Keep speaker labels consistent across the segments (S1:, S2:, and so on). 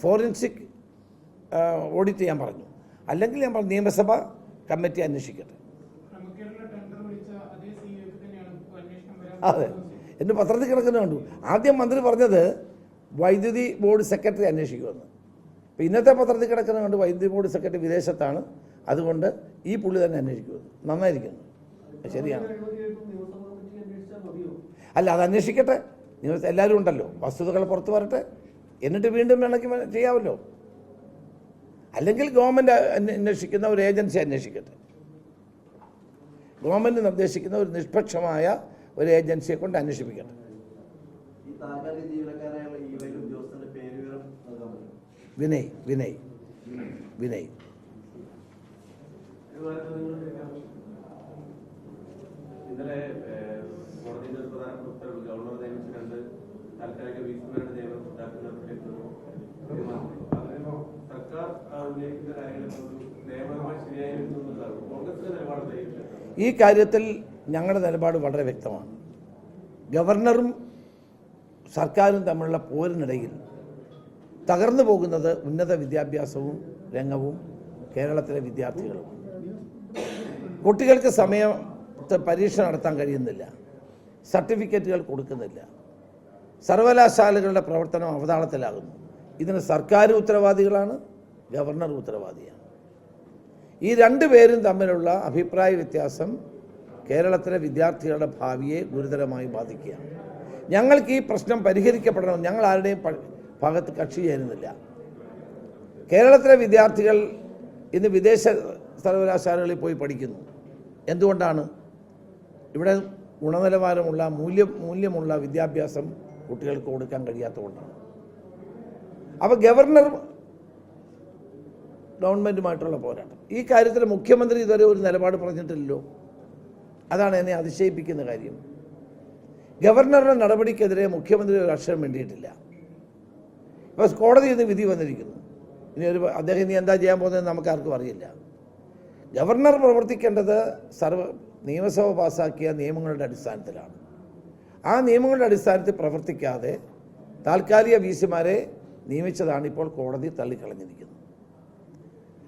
S1: Forensic audit ചെയ്യാൻ പറഞ്ഞു. അല്ലെങ്കിൽ ഞാൻ പറഞ്ഞു നിയമസഭ കമ്മിറ്റി അന്വേഷിക്കട്ടെ.
S2: അതേ.
S1: എന്ന് പത്രത്തിൽ കിടക്കുന്ന കണ്ടു. ആദ്യം മന്ത്രി പറഞ്ഞത് വൈദ്യുതി ബോർഡ് സെക്രട്ടറി അന്വേഷിക്കുമെന്ന്. അപ്പോൾ ഇന്നത്തെ പത്രത്തിൽ കിടക്കുന്ന കണ്ട് വൈദ്യുതി ബോർഡ് സെക്രട്ടറി വിദേശത്താണ്. അതുകൊണ്ട് ഈ പുള്ളി തന്നെ അന്വേഷിക്കുമെന്ന്. നന്നായിരിക്കുന്നു. ശരിയാണ്. അല്ല അത് അന്വേഷിക്കട്ടെ. നിങ്ങൾ എല്ലാവരും ഉണ്ടല്ലോ. വസ്തുതകൾ പുറത്തു വരട്ടെ. എന്നിട്ട് വീണ്ടും വേണമെങ്കിൽ ചെയ്യാമല്ലോ. അല്ലെങ്കിൽ ഗവൺമെന്റ് അന്വേഷിക്കുന്ന ഒരു ഏജൻസി അന്വേഷിക്കട്ടെ. ഗവൺമെന്റ് നിർദ്ദേശിക്കുന്ന ഒരു നിഷ്പക്ഷമായ ഒരു ഏജൻസിയെ കൊണ്ട് അന്വേഷിപ്പിക്കട്ടെ. വിനയ് വിനയ് വിനയ്
S3: ഇന്നലെ ഏഹ്, കോടതിയുടെ ഒരു പ്രധാനപ്പെട്ട ഉത്തരവ് ഗവർണർ നിയമിച്ച രണ്ട് താൽക്കാലിക വീസുമാരുടെ
S1: ഈ കാര്യത്തിൽ ഞങ്ങളുടെ നിലപാട് വളരെ വ്യക്തമാണ്. ഗവർണറും സർക്കാരും തമ്മിലുള്ള പോരിനിടയിൽ തകർന്നു പോകുന്നത് ഉന്നത വിദ്യാഭ്യാസവും രംഗവും കേരളത്തിലെ വിദ്യാർത്ഥികളുമാണ് കുട്ടികൾക്ക് സമയത്ത് പരീക്ഷ നടത്താൻ കഴിയുന്നില്ല. സർട്ടിഫിക്കറ്റുകൾ കൊടുക്കുന്നില്ല. സർവകലാശാലകളുടെ പ്രവർത്തനം അവതാളത്തിലാകുന്നു. ഇതിന് സർക്കാർ ഉത്തരവാദികളാണ് ഗവർണർ ഉത്തരവാദിയാണ്. ഈ രണ്ടു പേരും തമ്മിലുള്ള അഭിപ്രായ വ്യത്യാസം കേരളത്തിലെ വിദ്യാർത്ഥികളുടെ ഭാവിയെ ഗുരുതരമായി ബാധിക്കുകയാണ്. ഞങ്ങൾക്ക് ഈ പ്രശ്നം പരിഹരിക്കപ്പെടണം ഞങ്ങൾ ആരുടെയും ഭാഗത്ത് കക്ഷി ചേരുന്നില്ല. കേരളത്തിലെ വിദ്യാർത്ഥികൾ ഇന്ന് വിദേശ സർവകലാശാലകളിൽ പോയി പഠിക്കുന്നു. എന്തുകൊണ്ടാണ്? ഇവിടെ ഗുണനിലവാരമുള്ള മൂല്യം മൂല്യമുള്ള വിദ്യാഭ്യാസം കുട്ടികൾക്ക് കൊടുക്കാൻ കഴിയാത്തതുകൊണ്ടാണ്. അപ്പോൾ ഗവർണർ ഗവൺമെന്റുമായിട്ടുള്ള പോരാട്ടം. ഈ കാര്യത്തിൽ മുഖ്യമന്ത്രി ഇതുവരെ ഒരു നിലപാട് പറഞ്ഞിട്ടില്ലല്ലോ. അതാണ് എന്നെ അതിശയിപ്പിക്കുന്ന കാര്യം. ഗവർണറുടെ നടപടിക്കെതിരെ മുഖ്യമന്ത്രി ഒരു അക്ഷരം വേണ്ടിയിട്ടില്ല ഇപ്പോൾ കോടതി ഇത് വിധി വന്നിരിക്കുന്നു. ഇനി ഒരു അദ്ദേഹം ഇനി എന്താ ചെയ്യാൻ പോകുന്നതെന്ന് നമുക്ക് ആർക്കും അറിയില്ല. ഗവർണർ പ്രവർത്തിക്കേണ്ടത് സർവ നിയമസഭ പാസാക്കിയ നിയമങ്ങളുടെ അടിസ്ഥാനത്തിലാണ്. ആ നിയമങ്ങളുടെ അടിസ്ഥാനത്തിൽ പ്രവർത്തിക്കാതെ താൽക്കാലിക വി സിമാരെ നിയമിച്ചതാണ് ഇപ്പോൾ കോടതി തള്ളിക്കളഞ്ഞിരിക്കുന്നത്.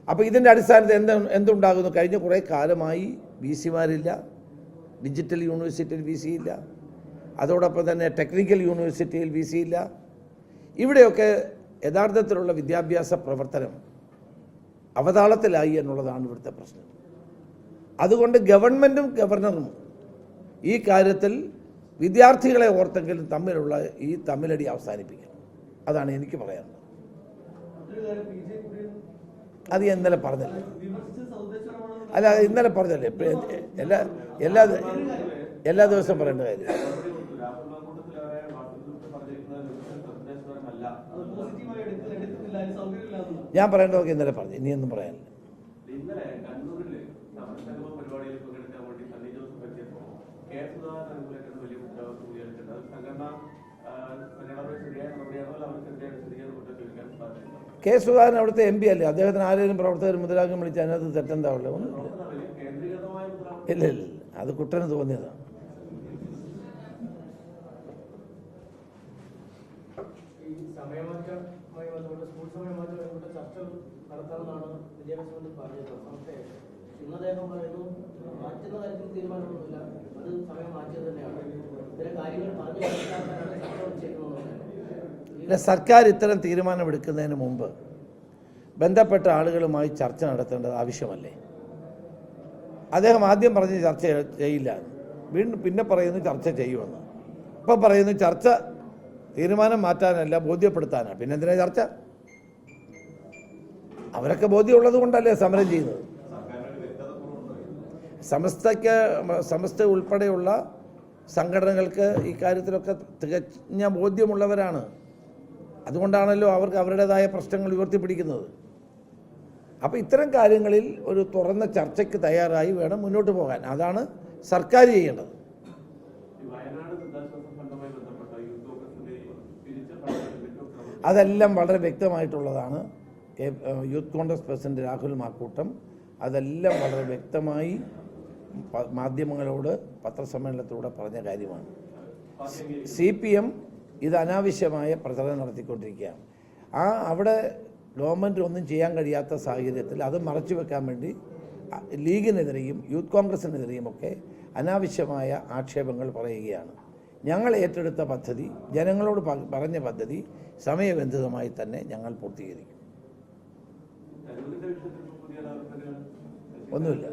S1: അപ്പോൾ ഇതിന്റെ അടിസ്ഥാനത്തിൽ എന്ത് എന്തുണ്ടാകുന്നു? കഴിഞ്ഞ കുറേ കാലമായി വി സിമാരില്ല ഡിജിറ്റൽ യൂണിവേഴ്സിറ്റിയിൽ വി സി ഇല്ല അതോടൊപ്പം തന്നെ ടെക്നിക്കൽ യൂണിവേഴ്സിറ്റിയിൽ വി സി ഇല്ല ഇവിടെയൊക്കെ യഥാർത്ഥത്തിലുള്ള വിദ്യാഭ്യാസ പ്രവർത്തനം അവതാളത്തിലായി എന്നുള്ളതാണ് ഇവിടുത്തെ പ്രശ്നം. അതുകൊണ്ട് ഗവൺമെന്റും ഗവർണറും ഈ കാര്യത്തിൽ വിദ്യാർത്ഥികളെ ഓർത്തെങ്കിലും തമ്മിലുള്ള ഈ തമ്മിലടി അവസാനിപ്പിക്കണം. അതാണ് എനിക്ക് പറയാനുള്ളത്. അത് ഇന്നലെ പറഞ്ഞില്ല. അല്ല അത് ഇന്നലെ പറഞ്ഞല്ലേ. എല്ലാ എല്ലാ എല്ലാ ദിവസവും പറയേണ്ട കാര്യം. ഞാൻ പറയേണ്ടതൊക്കെ ഇന്നലെ പറഞ്ഞു. ഇനിയൊന്നും പറയാനില്ല.
S3: കെ സുധാകരൻ
S1: അവിടുത്തെ എം പി അല്ലേ? അദ്ദേഹത്തിന് ആരെങ്കിലും പ്രവർത്തകർ മുതലാക്കം വിളിച്ച് അതിനകത്ത് തെറ്റെന്താ ഉള്ളത് ഒന്നുമില്ല ഇല്ല ഇല്ല. അത് കുട്ടന് തോന്നിയതാണ്
S4: ഇന്ന് അദ്ദേഹം പറയുന്നു തീരുമാനമൊന്നുമില്ല.
S1: ഇല്ല സർക്കാർ ഇത്തരം തീരുമാനമെടുക്കുന്നതിന് മുമ്പ് ബന്ധപ്പെട്ട ആളുകളുമായി ചർച്ച നടത്തേണ്ടത് ആവശ്യമല്ലേ? അദ്ദേഹം ആദ്യം പറഞ്ഞ് ചർച്ച ചെയ്യില്ല. വീണ്ടും പിന്നെ പറയുന്നു ചർച്ച ചെയ്യുമെന്ന്. ഇപ്പം പറയുന്നു ചർച്ച തീരുമാനം മാറ്റാനല്ല ബോധ്യപ്പെടുത്താനാണ് പിന്നെ എന്തിനാ ചർച്ച? അവരൊക്കെ ബോധ്യമുള്ളത് കൊണ്ടല്ലേ സമരം ചെയ്യുന്നത്? സമസ്തയ്ക്ക് സമസ്ത ഉൾപ്പെടെയുള്ള സംഘടനകൾക്ക് ഈ കാര്യത്തിലൊക്കെ തികഞ്ഞ ബോധ്യമുള്ളവരാണ്. അതുകൊണ്ടാണല്ലോ അവർക്ക് അവരുടേതായ പ്രശ്നങ്ങൾ ഉയർത്തിപ്പിടിക്കുന്നത്. അപ്പോൾ ഇത്തരം കാര്യങ്ങളിൽ ഒരു തുറന്ന ചർച്ചയ്ക്ക് തയ്യാറായി വേണം മുന്നോട്ട് പോകാൻ. അതാണ് സർക്കാർ ചെയ്യേണ്ടത്. അതെല്ലാം വളരെ വ്യക്തമായിട്ടുള്ളതാണ്. Youth Congress president Rahul Makkoottam. അതെല്ലാം വളരെ വ്യക്തമായി മാധ്യമങ്ങളോട് പത്രസമ്മേളനത്തിലൂടെ പറഞ്ഞ കാര്യമാണ്. സി പി എം ഇത് അനാവശ്യമായ പ്രചരണം നടത്തിക്കൊണ്ടിരിക്കുകയാണ്. ആ അവിടെ ഗവൺമെന്റ് ഒന്നും ചെയ്യാൻ കഴിയാത്ത സാഹചര്യത്തിൽ അത് മറച്ചു വെക്കാൻ വേണ്ടി ലീഗിനെതിരെയും യൂത്ത് കോൺഗ്രസിനെതിരെയും ഒക്കെ അനാവശ്യമായ ആക്ഷേപങ്ങൾ പറയുകയാണ്. ഞങ്ങൾ ഏറ്റെടുത്ത പദ്ധതി ജനങ്ങളോട് പറഞ്ഞ പദ്ധതി സമയബന്ധിതമായി തന്നെ ഞങ്ങൾ പൂർത്തീകരിക്കും. ഒന്നുമില്ല.